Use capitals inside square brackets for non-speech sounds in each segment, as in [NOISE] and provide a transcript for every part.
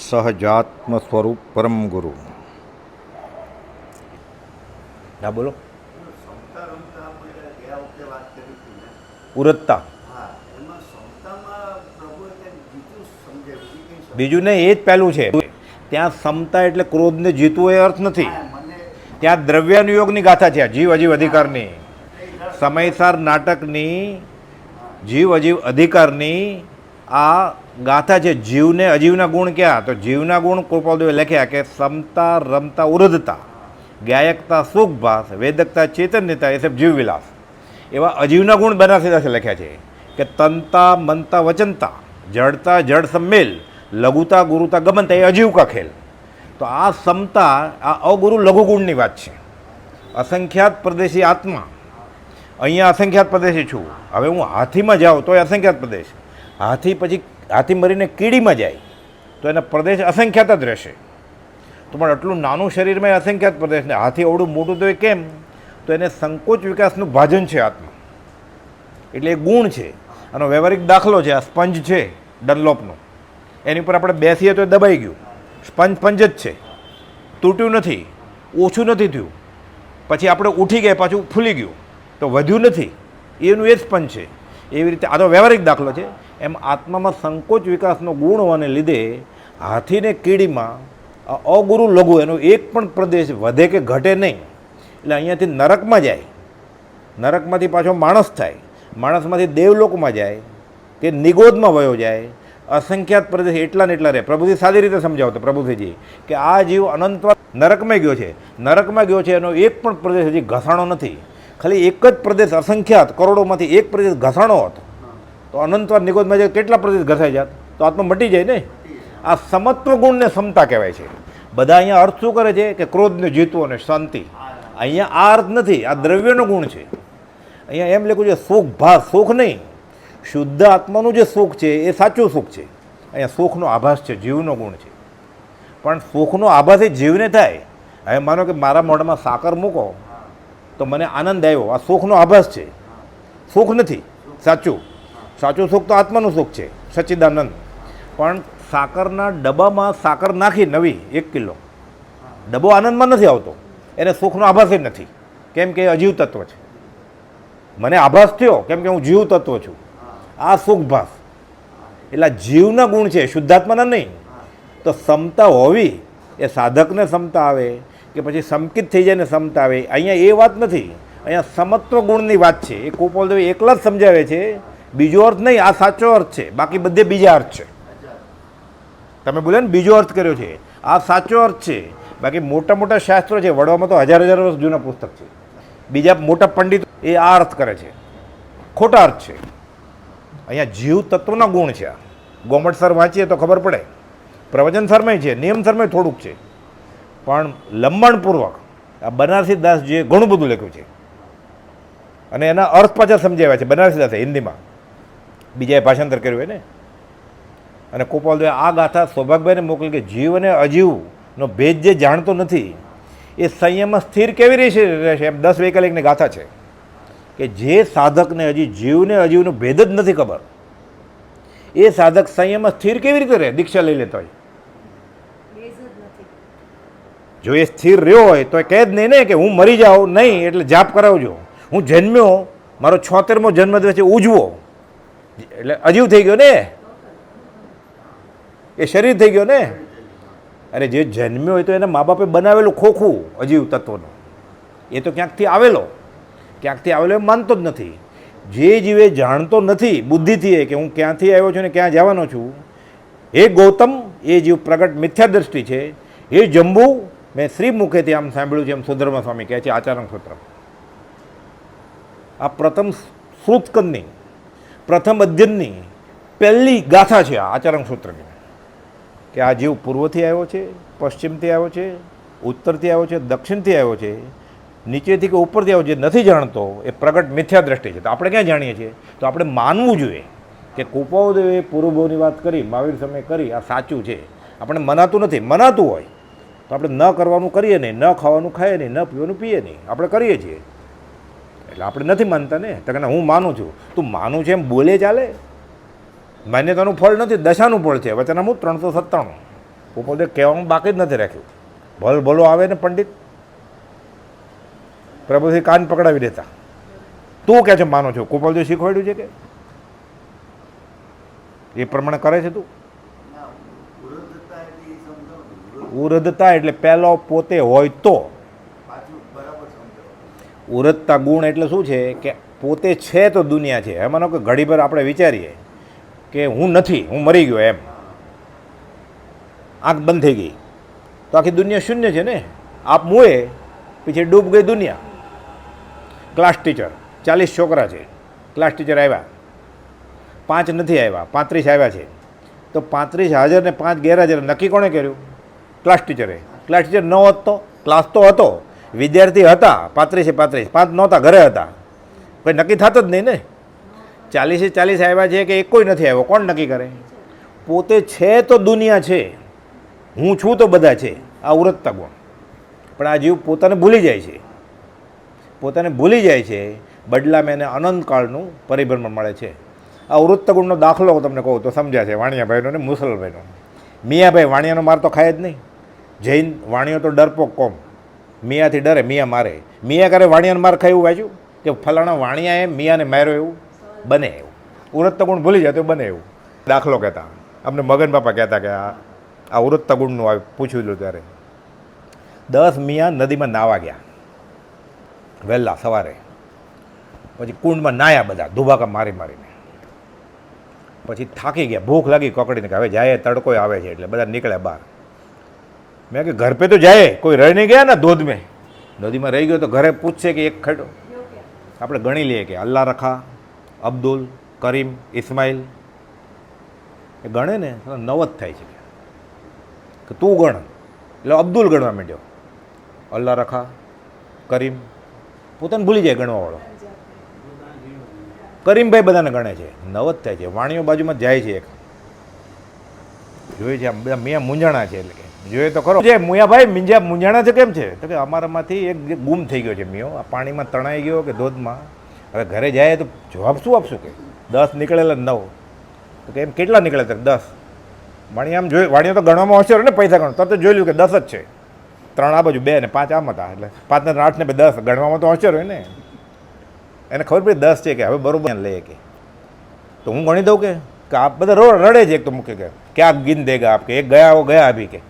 સહજાત્મ સ્વરૂપ પરમ ગુરુ. હા બોલો. ને ઉરતતા બીજું નહીં એ જ પહેલું છે. ત્યાં સમતા એટલે ક્રોધને જીતવું એ અર્થ નથી. ત્યાં દ્રવ્યાનુયોગની ગાથા છે જીવ અજીવ અધિકારની. સમયસાર નાટકની જીવ અજીવ અધિકારની આ ગાથા છે, જીવને અજીવના ગુણ ક્યાં? તો જીવના ગુણ કૃપાલદેવે લખ્યા કે સમતા, રમતા, ઉરધતા, ગાયકતા સુખભાસ વેદકતા, ચેતન્યતા, એ સબ જીવ વિલાસ. એવા અજીવના ગુણ બનારસીદાસે લખ્યા છે કે તનતા, મનતા, વચનતા, જડતા, જડ સંમેલ, લઘુતા, ગુરુતા, ગમનતા, એ અજીવ કા ખેલ. તો આ સમતા, આ અગુરુ લઘુગુણની વાત છે. અસંખ્યાત પ્રદેશી આત્મા. અહીંયા અસંખ્યાત પ્રદેશી છું. હવે હું હાથીમાં જાઉં તો એ અસંખ્યાત પ્રદેશ. હાથી પછી હાથી મરીને કીડીમાં જાય, તો એના પ્રદેશ અસંખ્યાત જ રહેશે. તો પણ આટલું નાનું શરીરમાં અસંખ્યાત પ્રદેશ ને હાથી અવડું મોટું તો એ કેમ? તો એને સંકોચ વિકાસનું ભાજન છે આત્મા. એટલે એ ગુણ છે. આનો વ્યવહારિક દાખલો છે. આ સ્પંજ છે, ડનલોપનો. એની ઉપર આપણે બેસીએ તો એ દબાઈ ગયું. સ્પંજ પંજ જ છે. તૂટ્યું નથી. ઓછું નથી થયું. પછી આપણે ઉઠી ગયા, પાછું ફૂલી ગયું. તો વધ્યું નથી. એનું એ સ્પંજ છે. એવી રીતે આ તો વ્યવહારિક દાખલો છે. એમ આત્મામાં સંકોચ વિકાસનો ગુણ હોવાને લીધે હાથીને કીડીમાં અગુરુ લઘુ, એનો એક પણ પ્રદેશ વધે કે ઘટે નહીં. એટલે અહીંયાથી નરકમાં જાય. નરકમાંથી પાછો માણસ થાય. માણસમાંથી દેવલોકમાં જાય કે નિગોદમાં વયો જાય. અસંખ્યાત પ્રદેશ એટલા ને એટલા રહે. પ્રભુજી સારી રીતે સમજાવતો, પ્રભુજીજી, કે આ જીવ અનંત નરકમાં ગયો છે. નરકમાં ગયો છે એનો એક પણ પ્રદેશ હજી ઘસાણો નથી. ખાલી એક જ પ્રદેશ અસંખ્યાત, કરોડોમાંથી એક પ્રદેશ ઘસાણો હતો. તો અનંતવાર નિગોદમાં જાય કેટલા પ્રદેશ ઘસાઈ જાત તો આત્મા મટી જાય ને? આ સમત્વ ગુણને સમતા કહેવાય છે. બધા અહીંયા અર્થ શું કરે છે? કે ક્રોધને જીતવો અને શાંતિ. અહીંયા આ અર્થ નથી, આ દ્રવ્યનો ગુણ છે. અહીંયા એમ લખ્યું છે, સુખ ભાસ, સુખ નહીં. શુદ્ધ આત્માનું જે સુખ છે, એ સાચું સુખ છે. અહીંયા સુખનો આભાસ છે, જીવનો ગુણ છે. પણ સુખનો આભાસ એ જીવને થાય. હવે માનો કે મારા મોઢામાં સાકર મૂકો. તો મને આનંદ આવ્યો. આ સુખનો આભાસ છે. સુખ નથી. સાચું. સાચું સુખ તો આત્માનું સુખ છે. સચ્ચિદાનંદ. પણ સાકરના ડબ્બામાં સાકર નાખી નવી એક કિલો. ડબ્બો આનંદમાં નથી આવતો. એને સુખનો આભાસ જ નથી. કેમ કે અજીવ તત્વ છે. મને આભાસ થયો કેમ કે હું જીવ તત્વ છું. આ સુખભાસ એટલે જીવના ગુણ છે, શુદ્ધાત્માના નહીં. તો ક્ષમતા હોવી એ સાધકને સમતા આવે કે પછી સમકિત થઈ જાય ને સમતા આવે. અહીંયા એ વાત નથી. અહીંયા સમત્વ ગુણની વાત છે. એ ગોપાલદેવ એકલા જ સમજાવે છે. બીજો અર્થ નહીં, આ સાચો અર્થ છે. બાકી બધે બીજા અર્થ છે. તમે બોલ્યા ને, બીજો અર્થ કર્યો છે. આ સાચો અર્થ છે. બાકી મોટા મોટા શાસ્ત્રો છે. વડવામાં તો હજાર હજાર વર્ષ જૂના પુસ્તક છે. બીજા મોટા પંડિત એ આ અર્થ કરે છે. ખોટા અર્થ છે. અહીંયા જીવ તત્વના ગુણ છે આ. ગોમટ સર વાંચીએ તો ખબર પડે. પ્રવચન શર્માય છે. નિયમ શર્માય થોડુંક છે. પણ લંબાણપૂર્વક આ બનારસી દાસજીએ ઘણું બધું લખ્યું છે. અને એના અર્થ પાછા સમજાવ્યા છે, બનારસી દાસે હિન્દીમાં. બીજાએ ભાષાંતર કર્યું હોય ને અને કોપાલદેવે આ ગાથા સૌભાગભાઈને મોકલી કે જીવ અને અજીવનો ભેદ જે જાણતો નથી, એ સંયમમાં સ્થિર કેવી રીતે રહેશે? એમ દસ વૈકલ્પિકની ગાથા છે. કે જે સાધકને હજી જીવને અજીવનો ભેદ જ નથી ખબર, એ સાધક સંયમમાં સ્થિર કેવી રીતે રહે? દીક્ષા લઈ લેતો હોય. જો એ સ્થિર રહ્યો હોય તો એ કહે જ નહીં ને કે હું મરી જાઉં નહીં, એટલે જાપ કરાવજો. હું જન્મ્યો, મારો છોતેરમો જન્મદિવસ છે ઉજવો. એટલે અજીવ થઈ ગયો ને? એ શરીર થઈ ગયો ને? અરે જે જન્મ્યો હોય તો એના મા બાપે બનાવેલું ખોખું અજીવ તત્વનું. એ તો ક્યાંકથી આવેલો? ક્યાંકથી આવેલો એ માનતો જ નથી. જે જીવે જાણતો નથી, બુદ્ધિથી એ કે હું ક્યાંથી આવ્યો છું ને ક્યાં જવાનો છું એ ગૌતમ, એ જીવ પ્રગટ મિથ્યા દ્રષ્ટિ છે. એ જંબુ મેં શ્રી મુખેથી આમ સાંભળ્યું છે એમ સુધર્મ સ્વામી કહે છે આચારણ સૂત્ર. આ પ્રથમ શ્રુતકંદની પ્રથમ અધ્યયનની પહેલી ગાથા છે આ આચરણ સૂત્રની. કે આ જીવ પૂર્વથી આવ્યો છે, પશ્ચિમથી આવ્યો છે, ઉત્તરથી આવ્યો છે, દક્ષિણથી આવ્યો છે, નીચેથી કે ઉપરથી આવ્યો જે નથી જાણતો, એ પ્રગટ મિથ્યા દ્રષ્ટિ છે. તો આપણે ક્યાં જાણીએ છીએ? તો આપણે માનવું જોઈએ કે કુપાવદેવે પૂર્વભોની વાત કરી, મહાવીર સમય કરી, આ સાચું છે. આપણે મનાતું નથી. મનાતું હોય તો આપણે ન કરવાનું કરીએ નહીં, ન ખાવાનું ખાઈએ નહીં, ન પીવાનું પીએ નહીં. આપણે કરીએ છીએ. એટલે આપણે નથી માનતા ને. તો હું માનું છું. તું માનું છે એમ બોલે ચાલે? માન્યતાનું ફળ નથી, દશાનું ફળ છે. વચનામું ત્રણસો સત્તાણું. કુપોલદેવ કહેવાનું બાકી જ નથી રાખ્યું. ભલ ભલો આવે ને પંડિત. પ્રભુથી કાન પકડાવી દેતા. તું કે છે, માનો છો? કુપોલદેવ શીખવાડ્યું છે કે? એ પ્રમાણે કરે છે તું ના વૃદ્ધતા એટલે એ સમજાવો ને. વૃદ્ધ ઉરદતા એટલે પહેલો પોતે હોય તો. ઉરધતા ઉરદતા ગુણ એટલે શું છે કે પોતે છે તો દુનિયા છે. એમાંનો કે ઘડી પર આપણે વિચારીએ કે હું નથી હું મરી ગયો એમ. આંખ બંધ થઈ ગઈ. તો આખી દુનિયા શૂન્ય છે ને? આપ મુએ પછી ડૂબ ગઈ દુનિયા. ક્લાસ ટીચર ચાલીસ છોકરા છે. ક્લાસ ટીચર આવ્યા. પાંચ નથી આવ્યા પાંત્રીસ આવ્યા છે. તો પાંત્રીસ હાજર ને પાંચ ગેરહાજર નક્કી કોણે કર્યું? ક્લાસ ટીચરે ક્લાસ ટીચર ન હોત તો? ક્લાસ તો હતો. વિદ્યાર્થી હતા પાંત્રીસે પાંત્રીસ પાંચ નહોતા, ઘરે હતા. કોઈ નક્કી થતું જ નહીં ને? ચાલીસે ચાલીસ આવ્યા છે કે એક કોઈ નથી આવ્યો. કોણ નક્કી કરે? પોતે છે તો દુનિયા છે. હું છું તો બધા છે. આ ઉરતતા ગુણ પણ આ જીવ પોતાને ભૂલી જાય છે. પોતાને ભૂલી જાય છે. બદલામાં એને અનંતકાળનું પરિભ્રમણ મળે છે. આ વૃત્ત ગુણનો દાખલો હું તમને કહું તો સમજ્યા છે વાણિયાભાઈનો ને મુસલભાઈનો મિયાભાઈ વાણિયાનો માર તો ખાય જ નહીં. જૈન વાણિયો તો ડરપોક કોમ. મિયાથી ડરે, મિયા મારે. મિયા કરે વાણિયાને માર ખાય એવું વાંચ્યું? કે ફલાણા વાણિયાએ મિયાને માર્યો એવું? બને એવું. ઉરત્ત ગુણ ભૂલી જાય તો બને એવું. દાખલો કહેતા. અમને મગન બાપા કહેતા કે આ આ ઉરત્ત ગુણનું આ પૂછ્યું હતું ત્યારે. દસ મિયા નદીમાં નાવા ગયા. વહેલા સવારે. પછી કુંડમાં નાયા બધા, ધુબાકા મારી મારીને. પછી થાકી ગયા. ભૂખ લાગી કકડીને કે હવે જાય તડકો આવે છે એટલે બધા નીકળ્યા બહાર. મેં કે ઘર પે તો જાય, કોઈ રહી ગયા ને ધોધ મેં? નદીમાં રહી ગયો તો ઘરે પૂછશે કે એક ખડો. આપણે ગણી લઈએ કે અલ્લાહ રખા, અબ્દુલ, કરીમ, ઇસ્માઇલ. એ ગણે ને નવ જ થાય છે. કે તું ગણ. એટલે અબ્દુલ ગણવા માંડ્યો. અલ્લાહ રખા, કરીમ. પોતાને ભૂલી જાય ગણવાવાળો. કરીમભાઈ બધાને ગણે છે. નવ જ થાય છે. વાણીઓ બાજુમાં જાય છે એક. જોઈએ છે બધા મેં મૂંઝાણા છે એટલે કે. જોઈએ તો ખરો. જે મુયાભાઈ મિંજા મૂંઝાણા છે કેમ છે? તો કે અમારામાંથી એક ગુમ થઈ ગયો છે મિયો. આ પાણીમાં તણાઈ ગયો કે ધોધમાં. હવે ઘરે જાય તો જવાબ શું આપશું કે? દસ નીકળેલા નવ. તો કે એમ કેટલા નીકળે તક દસ. વાણી આમ જોઈ, વાણીઓ તો ગણવામાં હોશિયાર ને પૈસા ગણો તરત જોઈ લ્યું કે દસ જ છે. ત્રણ આ બાજુ, બે ને પાંચ આમ હતા. એટલે પાંચ ને આઠ ને બે દસ. ગણવામાં તો હોશિયાર હોય ને. એને ખબર પડી દસ છે કે હવે બરોબર લઈએ કે. તો હું ગણી દઉં કે? આપ બધા રડે છે એક તો મૂકે કે. ક્યાં ગીન દેગા આપ કે એક ગયા હો ગયા અભી કે.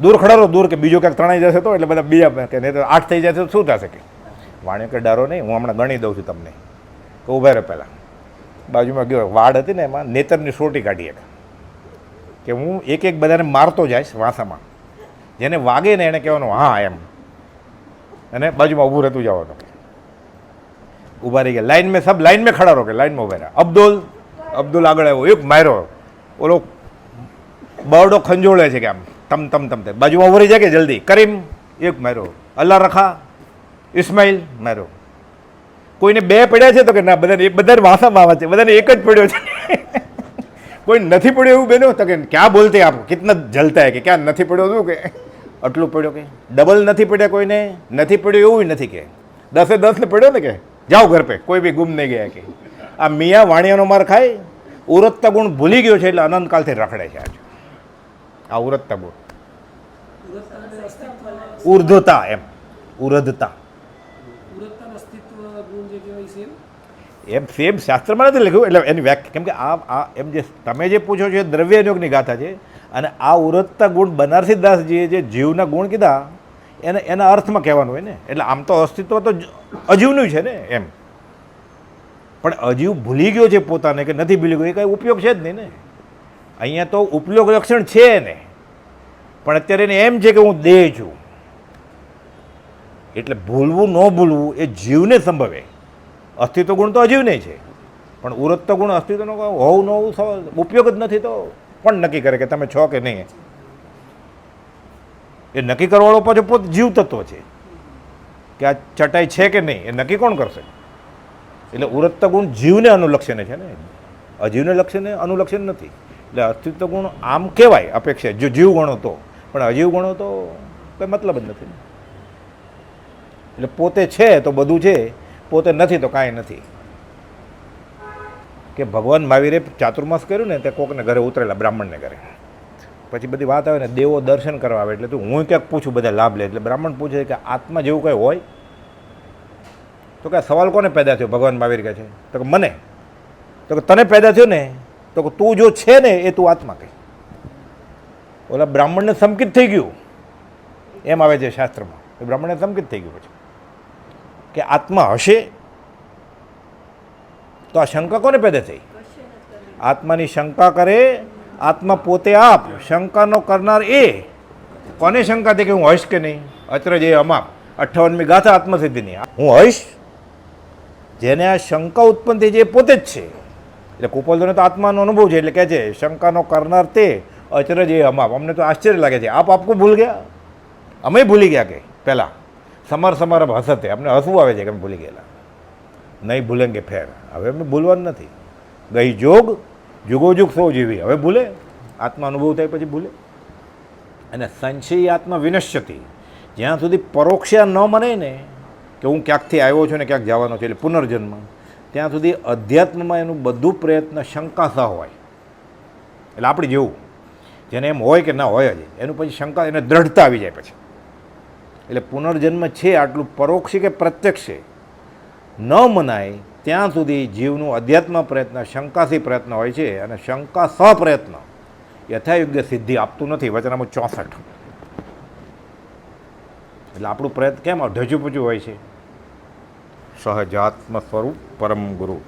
દૂર ખડા રહો દૂર કે બીજો ક્યાંક ત્રણ જશે તો એટલે બધા બીજા કે નહીં તો આઠ થઈ જશે તો શું થશે કે? વાણિયો કે ડરો નહીં, હું હમણાં ગણી દઉં છું તમને. કે ઊભા રહે પહેલાં. બાજુમાં ગયો, વાડ હતી ને એમાં નેતરની સોટી કાઢી એક. કે હું એક એક બધાને મારતો જઈશ વાંસામાં. જેને વાગે ને એને કહેવાનું, હા, એમ. અને બાજુમાં ઊભું રહેતું જવાનું. ઊભા રહી ગયા. લાઈન મેં સબ, લાઈન મેં ખડા રહો કે લાઈનમાં ઊભા રહ્યા. અબ્દુલ અબ્દુલ આગળ આવ્યો. એક માર્યો. ઓલો બરડો ખંજોળે છે કે આમ. તમ તમ તમ તે બાજુમાં ઊભો રહી જાય કે જલ્દી. કરીમ, એક માર્યો. અલ્લાહ રખા, ઇસ્માઇલ માર્યો. કોઈને બે પડ્યા છે તો કે ના, બધાને બધાને વાસામાં આવે છે. બધાને એક જ પડ્યો છે. [LAUGHS] કોઈ નથી પડ્યો એવું બેનો? તો કે ક્યાં બોલતે આપ કિતના જલતા કે ક્યાં નથી પડ્યો શું કે? આટલું પડ્યો કે? ડબલ નથી પડ્યા કોઈને? નથી પડ્યો એવું નથી કે? દસે દસને પડ્યો ને કે? જાઓ ઘર પે. કોઈ બી ગુમ નહીં ગયા કે. આ મિયા વાણિયાનો માર ખાય? ઉરતતા ગુણ ભૂલી ગયો છે એટલે અનંતકાલથી રખડે છે આજ. આ ઉરતતા ગુણ ઉર્ધતા એમ. ઉરધતા. એમ? સેમ શાસ્ત્રમાં નથી લખ્યું એટલે એની વ્યાખ્યા કેમ કે આ આ એમ જે તમે જે પૂછો છો એ દ્રવ્યયોગની ગાથા છે અને આ ઉરતતા ગુણ બનારસી દાસજીએ જે જીવના ગુણ કીધા એને એના અર્થમાં કહેવાનું હોય ને. એટલે આમ તો અસ્તિત્વ તો અજીવનું છે ને એમ. પણ અજીવ ભૂલી ગયો છે પોતાને કે નથી ભૂલી ગયો એ કાંઈ ઉપયોગ છે જ નહીં ને. અહીંયા તો ઉપયોગ લક્ષણ છે ને. પણ અત્યારે એને એમ છે કે હું દેહ છું. એટલે ભૂલવું ન ભૂલવું એ જીવને સંભવે. અસ્તિત્વ ગુણ તો અજીવને છે. પણ ઉરત્વ ગુણ અસ્તિત્વનો હોવું ન હોવું ઉપયોગ જ નથી તો પણ નક્કી કરે કે તમે છો કે નહીં? એ નક્કી કરવાળો પાછો પોત જીવ તત્વ છે. કે આ ચટાઈ છે કે નહીં? એ નક્કી કોણ કરશે? એટલે ઉરત્વ ગુણ જીવને અનુલક્ષીને છે ને? અજીવને લક્ષીને અનુલક્ષીને નથી. એટલે અસ્તિત્વ ગુણ આમ કહેવાય અપેક્ષા, જો જીવ ગણો તો. પણ અજીવ ગણો તો કંઈ મતલબ જ નથી. એટલે પોતે છે તો બધું છે, પોતે નથી તો કાંઈ નથી. કે ભગવાન મહાવીરે ચાતુર્માસ કર્યું ને તે કોકને ઘરે ઉતરેલા બ્રાહ્મણને ઘરે. પછી બધી વાત આવે ને દેવો દર્શન કરવા આવે એટલે તું હું ક્યાંક પૂછું બધા લાભ લે એટલે બ્રાહ્મણ પૂછે કે આત્મા જેવું કંઈ હોય? તો કે સવાલ કોને પેદા થયો? ભગવાન મહાવીર કહે છે. તો કે મને. તો કે તને પેદા થયો ને? તો કે તું જો છે ને એ તું આત્મા કહે. ઓલા બ્રાહ્મણને સંકિત થઈ ગયું. એમ આવે છે શાસ્ત્રમાં. એ બ્રાહ્મણને સંકિત થઈ ગયું પછી. કે આત્મા હશે? તો આ શંકા કોને પેદા થઈ? આત્માની શંકા કરે, આત્મા પોતે આપ શંકાનો કરનાર એ. કોને શંકા થઈ કે હું હશ કે નહીં? અચરજ એ અમાપ, અઠ્ઠાવનમી ગાથા આત્મસિદ્ધિની. હું હશ જેને આ શંકા ઉત્પન્ન થઈ છે એ પોતે જ છે. એટલે કુપોલને તો આત્માનો અનુભવ છે, એટલે કહે છે શંકાનો કરનાર તે અચરજ એ અમાપ. અમને તો આશ્ચર્ય લાગે છે. આપ આપકો ભૂલ ગયા? અમે ભૂલી ગયા કે? પહેલાં. સમર સમર હસતે. અમને હસવું આવે છે કે અમે ભૂલી ગયેલા? નહીં ભૂલેંગે ફેર. હવે અમે ભૂલવાનું નથી. ગઈ જોગ જુગોજુગ સૌ જીવી. હવે ભૂલે. આત્મા અનુભવ થાય પછી ભૂલે. અને સંશયી આત્મા વિનશ્યતી. જ્યાં સુધી પરોક્ષા ન મને ને, કે હું ક્યાંકથી આવ્યો છું ને ક્યાંક જવાનો છું, એટલે પુનર્જન્મ, ત્યાં સુધી અધ્યાત્મમાં એનું બધું પ્રયત્ન શંકાશા હોય. એટલે આપણે જેવું જેને એમ હોય કે ના હોય જ એનું પછી શંકા એને દ્રઢતા આવી જાય પછી. એટલે પુનર્જન્મ છે, આટલું પરોક્ષ કે પ્રત્યક્ષ છે? ન મનાય, ત્યાં સુધી જીવનું અધ્યાત્મ પ્રયત્ન, શંકાથી પ્રયત્ન હોય છે અને શંકા સપ્રયત્ન પ્રયત્ન યથાયોગ્ય સિદ્ધિ આપતું નથી. વચનામાં ચોસઠ. એટલે આપણું પ્રયત્ન કેમ? ઢજુપજુ હોય છે. સહજાત્મ સ્વરૂપ પરમ ગુરુ.